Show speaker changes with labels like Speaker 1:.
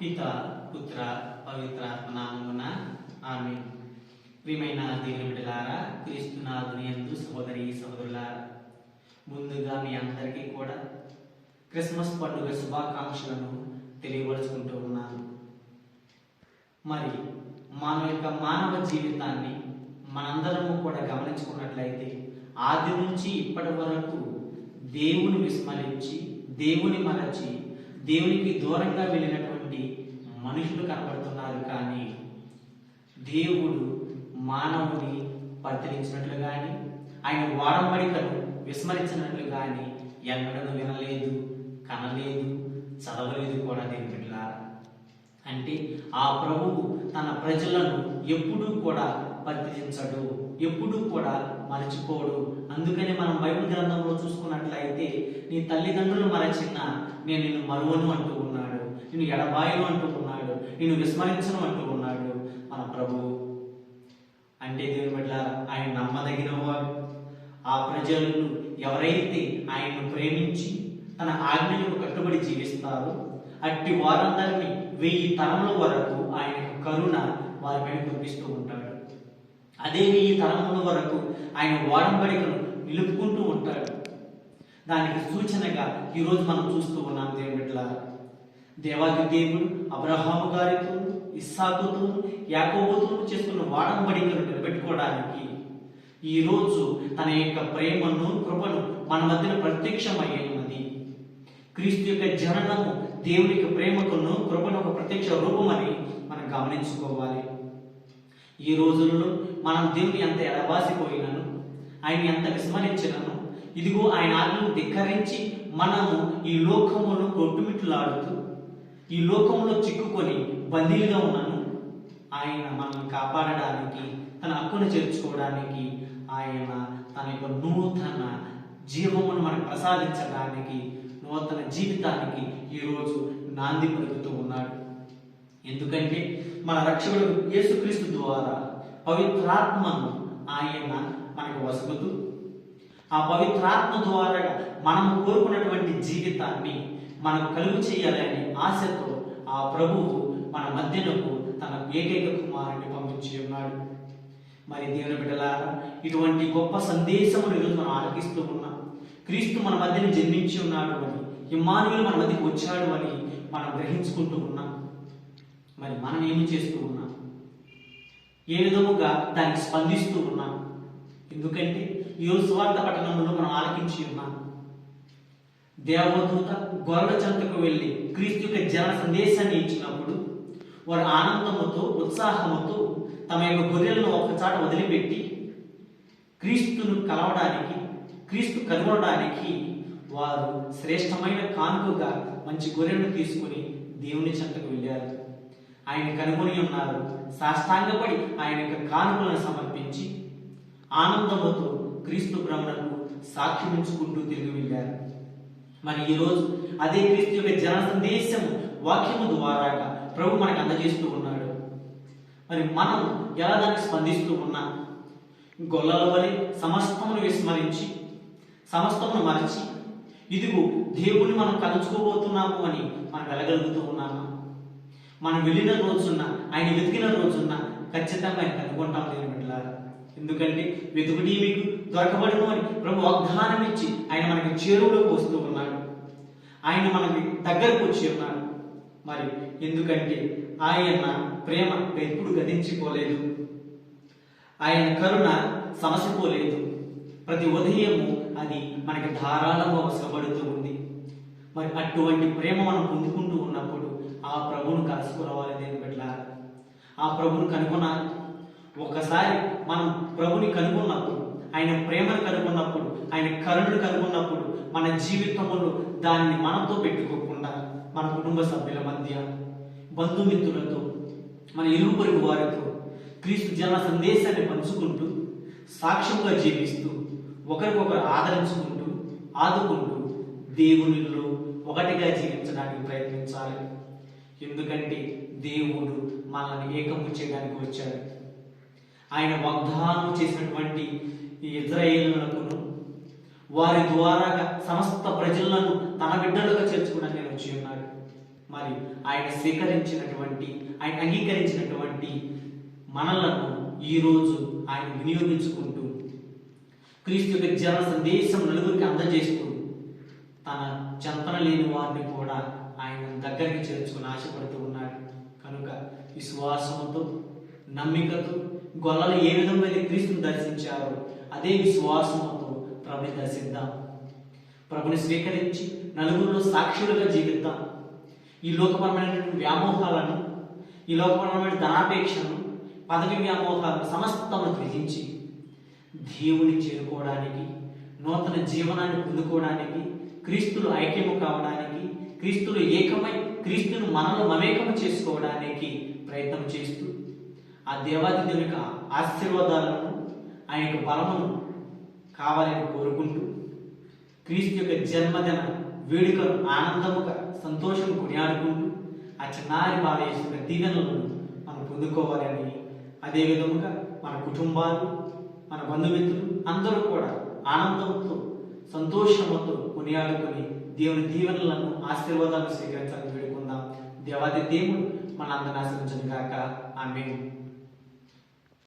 Speaker 1: పిత పుత్ర పవిత్రాత్మ నామమున ఆమె ప్రియమైన దేవుని బిడ్డలారా క్రీస్తునాథుని యందు సహోదరి సహోదరులారా ముందుగా మీ అందరికీ కూడా క్రిస్మస్ పండుగ శుభాకాంక్షలను తెలియపరుచుకుంటూ ఉన్నాను. మరి మన యొక్క మానవ జీవితాన్ని మనందరము కూడా గమనించుకున్నట్లయితే ఆది నుంచి ఇప్పటి వరకు దేవుని విస్మరించి దేవుని మరచి దేవునికి దూరంగా వెళ్ళినటువంటి మనుషులు కనబడుతున్నారు కానీ దేవుడు మానవుని పరితరించినట్లు కానీ ఆయన వాడంబడికను విస్మరించినట్లు కానీ ఎన్నడను వినలేదు కనలేదు చదవలేదు కూడా దేని బిడ్డలారా. అంటే ఆ ప్రభువు తన ప్రజలను ఎప్పుడూ కూడా పరిత్యజించడు ఎప్పుడూ కూడా మరచిపోడు. అందుకని మనం బైబిల్ గ్రంథంలో చూసుకున్నట్లయితే నీ తల్లిదండ్రులు మరచిన నేను నిన్ను మరువను అంటూ ఉన్నాను నిన్ను ఎడబాయను అంటూ ఉన్నాడు నిన్ను విస్మరించను అంటూ ఉన్నాడు మన ప్రభువు అంటే దేవుని బిడ్డ ఆయన నమ్మదగినవాడు ఆ ప్రజలను ఎవరైతే ఆయన్ను ప్రేమించి తన ఆజ్ఞలకు కట్టుబడి జీవిస్తారో అట్టి వారందరినీ వెయ్యి తరముల వరకు ఆయన యొక్క కరుణ వారి పైన కురిపిస్తూ ఉంటాడు. అదే వెయ్యి తరముల వరకు ఆయన వాడంబడికను నిలుపుకుంటూ ఉంటాడు. దానికి సూచనగా ఈరోజు మనం చూస్తూ ఉన్నాం దేవుని బిడ్డలారా దేవాది దేవుడు అబ్రహాము గారితో ఇస్సాకుతో యాకోబుతో చేసుకున్న వాడంబడికను నిలబెట్టుకోవడానికి ఈ రోజు తన యొక్క ప్రేమను కృపను మన మధ్యన ప్రత్యక్షమయ్యి ఉన్నది. క్రీస్తు యొక్క జననము దేవుని యొక్క ప్రేమకును కృపను ఒక ప్రత్యక్ష రూపమని మనం గమనించుకోవాలి. ఈ రోజుల్లో మనం దేవుని ఎంత ఎడబాసిపోయినను ఆయన ఎంత విస్మరించినను ఇదిగో ఆయన ఆజ్ఞను ధిక్కరించి మనము ఈ లోకమును కొట్టుమిట్లాడుతూ ఈ లోకంలో చిక్కుకొని బందీలుగా ఉన్నాను. ఆయన మనల్ని కాపాడడానికి తన హక్కును చేర్చుకోవడానికి ఆయన తన యొక్క నూతన జీవమును మనకు ప్రసాదించడానికి నూతన జీవితానికి ఈరోజు నాంది పలుకుతూ ఉన్నాడు. ఎందుకంటే మన రక్షకుడు యేసుక్రీస్తు ద్వారా పవిత్రాత్మను ఆయన మనకు వసుకుతూ ఆ పవిత్రాత్మ ద్వారా మనం కోరుకున్నటువంటి జీవితాన్ని మనకు కలుగు చేయాలని ఆశతో ఆ ప్రభువు మన మధ్యనకు తన ఏకైక కుమారుని పంపించి ఉన్నాడు. మరి దేవుని బిడ్డలారా ఇటువంటి గొప్ప సందేశమును ఈరోజు మనం ఆలకిస్తూ ఉన్నాం. క్రీస్తు మన మధ్యన జన్మించి ఉన్నాడు అని ఇమ్మానుయులు మన మధ్యకి వచ్చాడు అని మనం గ్రహించుకుంటూ ఉన్నాం. మరి మనం ఏమి చేస్తూ ఉన్నాం? ఏ విధముగా దానికి స్పందిస్తూ ఉన్నాం? ఎందుకంటే ఈరోజు స్వార్థ పట్టణంలో మనం ఆలకించి ఉన్నాం. దేవదూత గొర్రెల చెంతకు వెళ్ళి క్రీస్తు యొక్క జన సందేశాన్ని ఇచ్చినప్పుడు వారు ఆనందముతో ఉత్సాహముతో తమ యొక్క గొర్రెలను ఒకచాట వదిలిపెట్టి క్రీస్తును కలవడానికి క్రీస్తు కనుగొనడానికి వారు శ్రేష్టమైన కానుకగా మంచి గొర్రెలను తీసుకుని దేవుని చెంతకు వెళ్ళారు. ఆయన కనుగొని ఉన్నారు. సాష్టాంగపడి ఆయన యొక్క కానుకలను సమర్పించి ఆనందముతో క్రీస్తు భ్రమణకు సాక్ష్యమించుకుంటూ తిరిగి వెళ్ళారు. మరి ఈరోజు అదే క్రీస్తు యొక్క జన సందేశం వాక్యము ద్వారాగా ప్రభు మనకు అందజేస్తూ ఉన్నాడు. మరి మనం ఎలా దానికి స్పందిస్తూ ఉన్నాం? గొల్లల వలె సమస్తమును విస్మరించి సమస్తమును మరచి ఇదిగో దేవుణ్ణి మనం కలుసుకోబోతున్నాము అని మనం వెళ్ళగలుగుతూ ఉన్నాము? మనం వెళ్ళిన రోజున ఆయన వెతికిన రోజున ఖచ్చితంగా ఆయన కనుగొంటాం దేవుని బిడ్డలారా. ఎందుకంటే వెతుకుడి మీకు దొరకబడును అని ప్రభు వాగ్దానం ఇచ్చి ఆయన మనకి చేరువులోకి వస్తూ ఉన్నాడు. ఆయన మనకి దగ్గరకు వచ్చి ఉన్నారు మరి ఎందుకంటే ఆయన ప్రేమ ఎప్పుడు గతించిపోలేదు. ఆయన కరుణ సమసిపోలేదు. ప్రతి ఉదయము అది మనకి ధారాళంగా వసపడుతూ ఉంది. మరి అటువంటి ప్రేమ మనం పొందుకుంటూ ఉన్నప్పుడు ఆ ప్రభువును కలుసుకురావాలి దేని పట్ల ఆ ప్రభువును కనుగొనాలి ఒకసారి మనం ప్రభుని కనుగొన్నప్పుడు ఆయన ప్రేమను కనుగొన్నప్పుడు ఆయన కరుణను కనుగొన్నప్పుడు మన జీవితంలో దాన్ని మనతో పెట్టుకోకుండా మన కుటుంబ సభ్యుల మధ్య బంధుమిత్రులతో మన ఇరువురి వారితో క్రీస్తు జన సందేశాన్ని పంచుకుంటూ సాక్ష్యంగా జీవిస్తూ ఒకరికొకరు ఆదరించుకుంటూ ఆదుకుంటూ దేవునిలో ఒకటిగా జీవించడానికి ప్రయత్నించాలి. ఎందుకంటే దేవుడు మనల్ని ఏకము చేయడానికి వచ్చాడు. ఆయన వాగ్దానం చేసినటువంటి ఈ ఇజ్రాయేలులకును వారి ద్వారా సమస్త ప్రజలను తన బిడ్డలుగా చేర్చుకోవడానికి ఆయన వచ్చి ఉన్నాడు మరి ఆయన స్వీకరించినటువంటి ఆయన అంగీకరించినటువంటి మనలను ఈరోజు ఆయన వినియోగించుకుంటూ క్రీస్తు యొక్క జన సందేశం నలుగురికి అందజేస్తూ తన చెంతన లేని వారిని కూడా ఆయన దగ్గరికి చేర్చుకుని ఆశపడుతూ ఉన్నాడు కనుక విశ్వాసంతో నమ్మికతో గొల్లలు ఏ విధమైన క్రీస్తుని దర్శించారో అదే విశ్వాసంతో ప్రభుని దర్శిద్దాం. ప్రభుని స్వీకరించి నలుగురిలో సాక్షులుగా జీవిద్దాం. ఈ లోకపరమైనటువంటి వ్యామోహాలను ఈ లోకపరమైన ధనాపేక్షను పదవి వ్యామోహాలను సమస్తము త్యజించి దేవుని చేరుకోవడానికి నూతన జీవనాన్ని పొందుకోవడానికి క్రీస్తులు ఐక్యము కావడానికి క్రీస్తులు ఏకమై క్రీస్తును మనలో మమేకము చేసుకోవడానికి ప్రయత్నం చేస్తూ ఆ దేవాది దేవుని యొక్క ఆశీర్వాదాలను ఆయన యొక్క బలమును కావాలని కోరుకుంటూ క్రీస్తు యొక్క జన్మదిన వేడుకను ఆనందముగా సంతోషం కొనియాడుకుంటూ ఆ చిన్నారి బాలయేసు చేసిన దీవెనలను మనం పొందుకోవాలని అదే విధముగా మన కుటుంబాలు మన బంధుమిత్రులు అందరూ కూడా ఆనందంతో సంతోషముతో కొనియాడుకొని దేవుని దీవెనలను ఆశీర్వాదాలను స్వీకరించాలని వేడుకుందాం. దేవాది దేవుడు మన అందరిని ఆశ్రయించను గాక ఆమె